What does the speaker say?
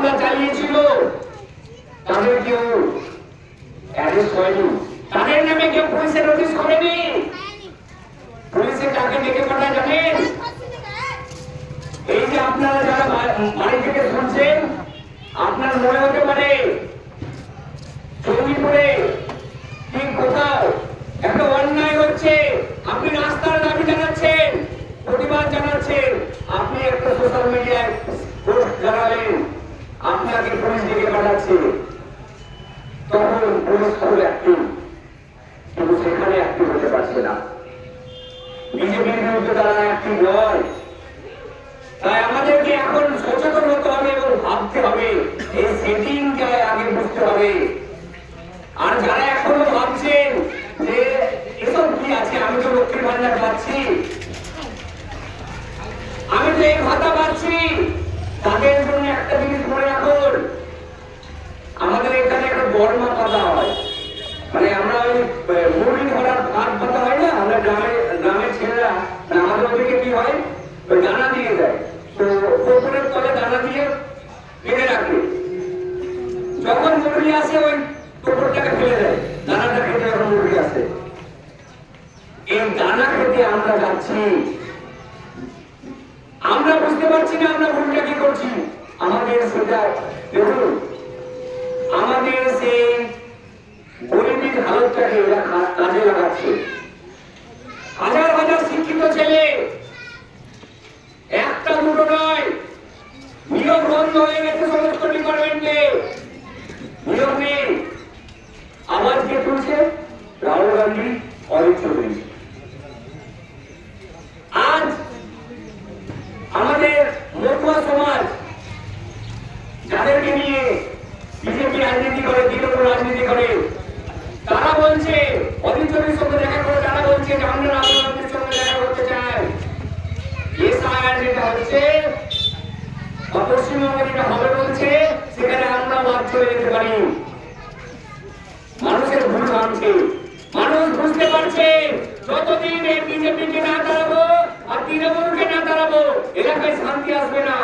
হামলা চালিয়েছিল। তাদের কেউ অ্যারেস্ট হয়নি। তাদের নামে কেউ পুলিশের নোটিশ করেনি। কাকে ডেকে এই যে আপনারা যারা বাড়ি থেকে শুনছেন আপনার মনে হতে পারে চণ্ডীপুরে কি কোথাও একটা অন্যায় হচ্ছে। আপনি রাস্তার দাবি জানাচ্ছেন, প্রতিবাদ জানাচ্ছেন। আপনি একটা সোশ্যাল মিডিয়ায় হতে না। বিজেপির বিরুদ্ধে নয়। তাই আমাদেরকে এখন সচেতন হতে হবে এবং ভাবতে হবে এই সেটিংকে আগে বুঝতে হবে। আর যারা এখনও ভাবছেন যে, এসব কি আছে? আমি তো লক্ষ্মীর ভান্ডার পাচ্ছি। আমি তো এই ভাতা পাচ্ছি। তাদের জন্য একটা জিনিস মনে রাখুন আমাদের এখানে একটা বর্মা পাতা হয় মানে আমরা ওই আহ, মুরগি ধরার ভাত পাতা হয় না আমরা গ্রামে গ্রামের ছেলেরা মানে আমাদের কি হয়? দানা দিয়ে দেয়। তো পুকুরের তলে দানা দিয়ে বেঁধে রাখে। যখন মুরগি আসে, ওই পুকুরটাকে ফেলে দেয়। দানাটা খেতে যখন মুরগি আসে। এই দানা খেতে আমরা যাচ্ছি। আমরা বুঝতে পারছি না আমরা ভুলটা কি করছি। আমাদের সেটা দেখুন। আমাদের সেই গরিবের হালতটাকে এরা কাজে লাগাচ্ছে। ছেলে একটা দুটো নয়। নিয়োগ বন্ধ হয়ে গেছে সমস্ত ডিপার্টমেন্টে নিয়োগ নেই আবার কে তুলছে রাহুল গান্ধী অরিত চৌধুরী। আজ আমাদের মতুয়া সমাজ, যাদেরকে নিয়ে বিজেপি রাজনীতি করে, তৃণমূল রাজনীতি করে, তারা বলছে অদিতরের সঙ্গে দেখা করে তারা বলছে যে আমরা রাহুল গান্ধীর হচ্ছে হবে বলছে সেখানে আমরা যেতে পারি। মানুষের ভুল মানছে মানুষ বুঝতে পারছে, যতদিন এই বিজেপিকে না দাঁড়াবো আর তৃণমূলকে না দাঁড়াবো এলাকায় শান্তি আসবে না।